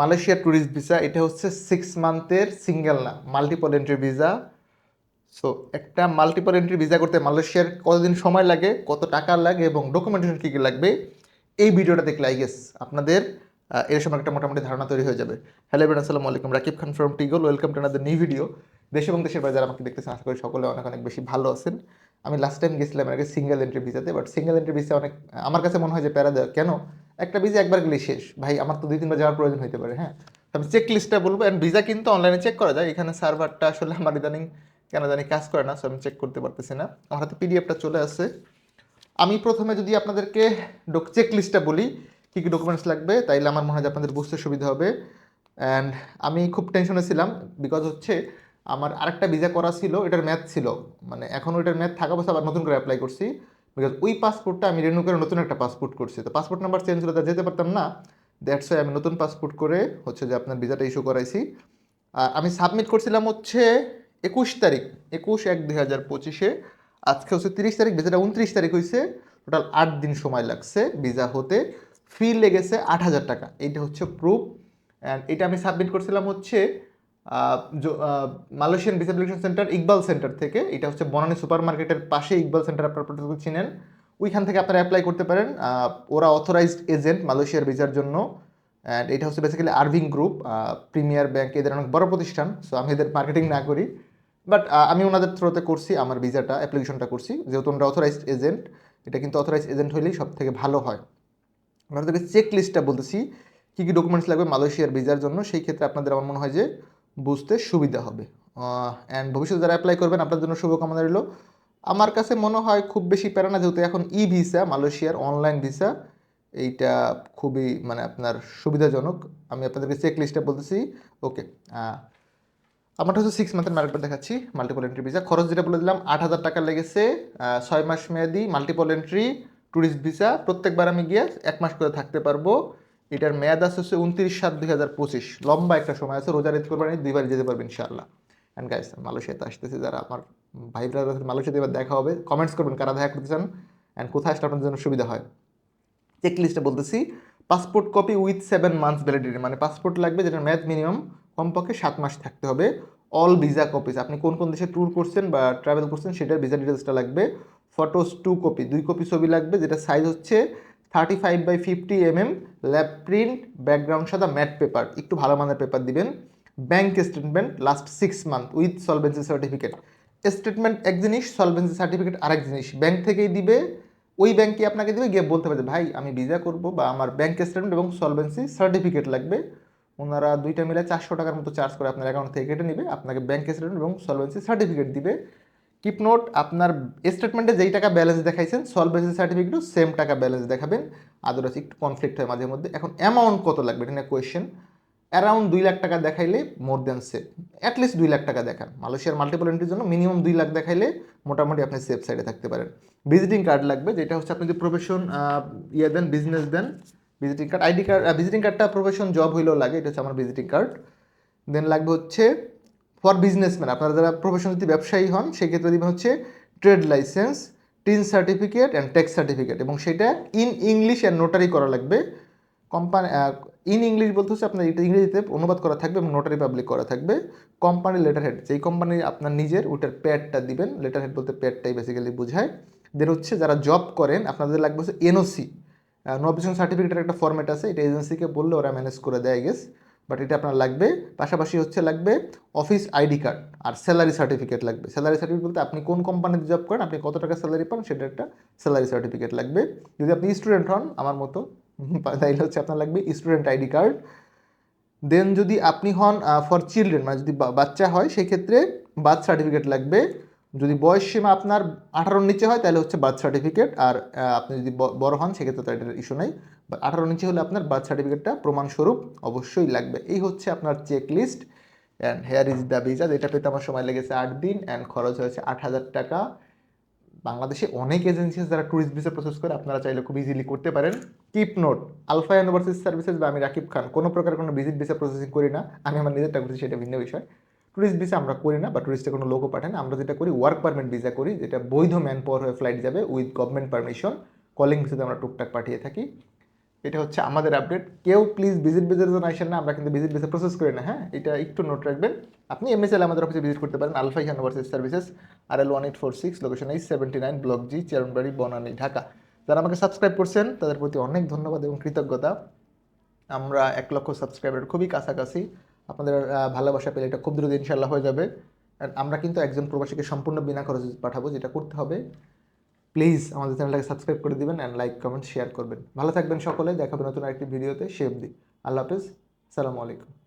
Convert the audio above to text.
মালয়েশিয়ার tourist visa এটা হচ্ছে সিক্স মান্থের সিঙ্গেল না মাল্টিপল এন্ট্রি ভিসা সো একটা মাল্টিপল এন্ট্রি ভিসা করতে মালয়েশিয়ার কতদিন সময় লাগে, কত টাকা লাগে এবং ডকুমেন্টেশন কী কী লাগবে, এই ভিডিওটা দেখলে আই গেস আপনাদের এর সময় একটা মোটামুটি ধারণা তৈরি হয়ে যাবে। হ্যালো এবার আসসালামু আলাইকুম। রাকিব খান ফ্রম টিগল ওয়েলকাম টু আনাদের নিউ ভিডিও দেশ এবং দেশের বাইরে আমাকে দেখতেছেন, আশা করি সকলে অনেক অনেক বেশি ভালো আছেন। আমি লাস্ট টাইম গেছিলাম আগে সিঙ্গেল এন্ট্রি ভিসাতে বাট সিঙ্গেল এন্ট্রি ভিসা অনেক, আমার কাছে মনে হয় যে প্যারা দেওয়া। কেন? একটা ভিসা একবার গেলে শেষ। ভাই, আমার তো দুই, তিনবার যাওয়ার প্রয়োজন হতে পারে হ্যাঁ? আমি চেক লিস্টটা বলব অ্যান্ড ভিসা কিন্তু অনলাইনে চেক করা যায়। এখানে সার্ভারটা আসলে আমার ইদানিং কেন জানি কাজ করে না সো আমি চেক করতে পারতেছি না। আমার হাতে পিডিএফটা চলে আসছে। আমি প্রথমে যদি আপনাদেরকে চেক লিস্টটা বলি, কী কী ডকুমেন্টস লাগবে, তাইলে আমার মনে হয় আপনাদের বুঝতে সুবিধা হবে। অ্যান্ড আমি খুব টেনশনে ছিলাম বিকজ হচ্ছে আমার আরেকটা ভিসা করা ছিল, এটার ম্যাথ ছিল। মানে এখন ওইটার ম্যাথ থাকা অবস্থা আবার নতুন করে অ্যাপ্লাই করছি। বিকজ ওই পাসপোর্টটা আমি রিনিউ করে নতুন একটা পাসপোর্ট করছি। তো পাসপোর্ট নাম্বার চেঞ্জ হলে তা যেতে পারতাম না। দ্যাটস ওয়াই আমি নতুন পাসপোর্ট করে হচ্ছে যে আপনার ভিসাটা ইস্যু করাইছি। আর আমি সাবমিট করছিলাম হচ্ছে একুশ তারিখ, একুশ এক দুই হাজার পঁচিশে। আজকে হচ্ছে তিরিশ তারিখ ভিসাটা উনত্রিশ তারিখ হয়েছে টোটাল আট দিন সময় লাগছে ভিসা হতে। ফি লেগেছে আট হাজার টাকা। এইটা হচ্ছে প্রুফ অ্যান্ড এটা আমি সাবমিট করছিলাম হচ্ছে মালয়েশিয়ান ডিসেবিলিটেশন সেন্টার ইকবাল সেন্টার থেকে, এটা হচ্ছে বনানী সুপার মার্কেটের পাশে ইকবাল সেন্টার আপনারা প্রত্যেকে চিনেন, ওইখান থেকে আপনারা অ্যাপ্লাই করতে পারেন। ওরা অথরাইজড এজেন্ট মালয়েশিয়ার ভিসার জন্য অ্যান্ড এটা হচ্ছে basically Irving group premier bank এদের অনেক বড় প্রতিষ্ঠান সো আমি এদের মার্কেটিং না করি। বাট আমি ওনাদের থ্রোতে করছি, আমার ভিসাটা অ্যাপ্লিকেশনটা করছি। যেহেতু ওনারা অথরাইজড এজেন্ট এটা কিন্তু অথরাইজড এজেন্ট হলেই সব থেকে ভালো হয়। আপনাদেরকে চেক লিস্টটা বলতেছি, কী কী ডকুমেন্টস লাগবে মালয়েশিয়ার ভিসার জন্য, সেই ক্ষেত্রে আপনাদের আমার মনে হয় যে বুঝতে সুবিধা হবে। অ্যান্ড ভবিষ্যতে যারা অ্যাপ্লাই করবেন আপনার জন্য শুভকামনা রইল। আমার কাছে মনে হয় খুব বেশি প্যারা না, যেহেতু এখন ই ভিসা মালয়েশিয়ার অনলাইন ভিসা এইটা খুবই মানে আপনার সুবিধাজনক। আমি আপনাদেরকে চেক লিস্টটা বলতেছি ওকে আমারটা হচ্ছে সিক্স মান্থের ম্যারেটটা দেখাচ্ছি মাল্টিপল এন্ট্রি ভিসা খরচ যেটা বলে দিলাম, আট হাজার টাকা লেগেছে ছয় মাস মেয়াদি মাল্টিপল এন্ট্রি ট্যুরিস্ট ভিসা প্রত্যেকবার আমি গিয়ে এক মাস করে থাকতে পারব। এটার মেয়াদ আছে হচ্ছে উনত্রিশ সাত দুই হাজার পঁচিশ। লম্বা একটা সময় আছে, রোজা ঈদ করবেন দুইবার যেতে পারবেন, ইনশাআল্লাহ। অ্যান্ড গাইস মালয়েশিয়াতে আসতেছে যারা, আমার ভাই ব্রাদার মালয়েশিয়াতে এবার দেখা হবে। কমেন্টস করবেন কারা দেখা করতে চান অ্যান্ড কোথায় আসলে আপনাদের জন্য সুবিধা হয়। চেক লিস্টে বলতেছি passport copy with seven months validity মানে পাসপোর্ট লাগবে যেটার ম্যাথ মিনিমাম কমপক্ষে সাত মাস থাকতে হবে। অল ভিসা কপিস আপনি কোন কোন দেশে ট্যুর করছেন বা ট্রাভেল করছেন সেটার ভিসা ডিটেলসটা লাগবে। ফটোস টু কপি দুই কপি ছবি লাগবে যেটা সাইজ হচ্ছে thirty five by fifty M M lab print background সাদা ম্যাট পেপার একটু ভালো মানের পেপার দিবেন। Bank statement last six month with solvency certificate statement এক জিনিস সলভেন্সি সার্টিফিকেট আরেক জিনিস। ব্যাংক থেকেই দিবে ওই ব্যাংকে আপনাকে দেবে গিয়ে বলতে পারে যে, ভাই আমি ভিসা করব বা আমার ব্যাংক স্টেটমেন্ট এবং সলভেন্সি সার্টিফিকেট লাগবে। ওনারা দুইটা মিলে চারশো টাকার মতো চার্জ করে আপনার অ্যাকাউন্ট থেকে কেটে নেবে। আপনাকে ব্যাংক স্টেটমেন্ট এবং সলভেন্সি সার্টিফিকেট দিবে। কিপ নোট আপনার স্টেটমেন্টে যেই টাকা ব্যালেন্স দেখাইছেন সলভেন্সি সার্টিফিকেটও সেম টাকা ব্যালেন্স দেখাবেন। আদারওয়াইজ একটু কনফ্লিক্ট হয় মাঝে মধ্যে। এখন অ্যামাউন্ট কত লাগবে? এটা নিয়ে কোয়েশ্চেন অ্যারাউন্ড দুই লাখ টাকা দেখাইলে মোর দেন সেফ অ্যাটলিস্ট দুই লাখ টাকা দেখান। মালয়েশিয়ার মাল্টিপল এন্ট্রির জন্য মিনিমাম দুই লাখ দেখাইলে মোটামুটি আপনি সেফ সাইডে থাকতে পারেন। ভিজিটিং কার্ড লাগবে, যেটা হচ্ছে আপনি যে প্রফেশন ইয়ে then business then visiting card ID card visiting কার্ডটা প্রফেশন জব হইলেও লাগে, এটা হচ্ছে আমার ভিজিটিং কার্ড দেন লাগবে হচ্ছে ফর বিজনেসম্যান? আপনারা যারা প্রফেশন যদি ব্যবসায়ী হন, সেক্ষেত্রে দিবেন হচ্ছে trade licence, TIN certificate and tax certificate এবং সেটা ইন ইংলিশ অ্যান্ড নোটারি করা লাগবে। কোম্পানি ইন ইংলিশ বলতে হচ্ছে আপনার এটা ইংরেজিতে অনুবাদ করা থাকবে এবং নোটারি পাবলিক করা থাকবে। কোম্পানির লেটার হেড যেই কোম্পানি আপনার নিজের ওটার প্যাডটা দিবেন লেটার হেড বলতে প্যাডটাই বেসিক্যালি বোঝায়। দেন হচ্ছে যারা জব করেন, আপনাদের লাগবে হচ্ছে এনওসি নো অপশন সার্টিফিকেটের একটা ফর্মেট আছে, এটা এজেন্সিকে বললে ওরা ম্যানেজ করে দেয় গেস বাট এটা আপনার লাগবে। পাশাপাশি হচ্ছে লাগবে অফিস আইডি কার্ড আর স্যালারি সার্টিফিকেট লাগবে। স্যালারি সার্টিফিকেট বলতে আপনি কোন কোম্পানিতে জব করেন, আপনি কত টাকা স্যালারি পান, সেটা একটা স্যালারি সার্টিফিকেট লাগবে। যদি আপনি স্টুডেন্ট হন, আমার মতো তাইলে হচ্ছে আপনার লাগবে স্টুডেন্ট আইডি কার্ড দেন যদি আপনি হন ফর চিলড্রেন মানে যদি বাচ্চা হয়, সেক্ষেত্রে বার্থ সার্টিফিকেট লাগবে। যদি বয়স সীমা আপনার আঠারোর নিচে হয় তাহলে হচ্ছে বার্থ সার্টিফিকেট আর আপনি যদি বড় হন, সেক্ষেত্রে তো এটার ইস্যু নেই। বা আঠারো নিচে হলে আপনার বার্থ সার্টিফিকেটটা প্রমাণস্বরূপ অবশ্যই লাগবে। এই হচ্ছে আপনার check list and here is the visa যেটা পেতে আমার সময় লেগেছে আট দিন অ্যান্ড খরচ হয়েছে আট হাজার টাকা। বাংলাদেশে অনেক এজেন্সি আছে যারা ট্যুরিস্ট ভিসা প্রসেস করে, আপনারা চাইলে খুব ইজিলি করতে পারেন। Keep note alpha university services বা আমি রাকিব খান, কোনো প্রকার কোনো ভিজিট ভিসা প্রসেসিং করি না। আমি আমার নিজেরটা করছি, সেটা ভিন্ন বিষয়। ট্যুরিস্ট ভিসা আমরা করি না বা ট্যুরিস্টে কোনো লোকও পাঠাই না। আমরা যেটা করি ওয়ার্ক পারমিট ভিসা করি, যেটা বৈধ ম্যান পাওয়ার হয়ে ফ্লাইট যাবে উইথ গভর্নমেন্ট পারমিশন কলিং ভিসাতে আমরা টুকটাক পাঠিয়ে থাকি। এটা হচ্ছে আমাদের আপডেট কেউ প্লিজ ভিজিট ভিজিটের জন্য আসেন না, আমরা কিন্তু ভিজিট ভিসা প্রসেস করি না হ্যাঁ? এটা একটু নোট রাখবেন। আপনি এমএসএল আমাদের অফিসে ভিজিট করতে পারেন। Alpha university services R L one eight four six location eight seventy nine block G Chairmanbari Banani Dhaka যারা আমাকে সাবস্ক্রাইব করছেন, তাদের প্রতি অনেক ধন্যবাদ এবং কৃতজ্ঞতা। আমরা এক লক্ষ সাবস্ক্রাইবার খুবই কাছাকাছি। আপনাদের ভালোবাসা পেলে এটা খুব দ্রুত ইনশাল্লাহ হয়ে যাবে। আমরা কিন্তু একজন প্রবাসীকে সম্পূর্ণ বিনা খরচে পাঠাবো, যেটা করতে হবে। প্লিজ আমাদের চ্যানেলটাকে সাবস্ক্রাইব করে দিবেন অ্যান্ড লাইক কমেন্ট শেয়ার করবেন। ভালো থাকবেন সকলে দেখাবেন নতুন আরেকটি ভিডিওতে সে দি আল্লাহ হাফিজ, সালামু আলাইকুম।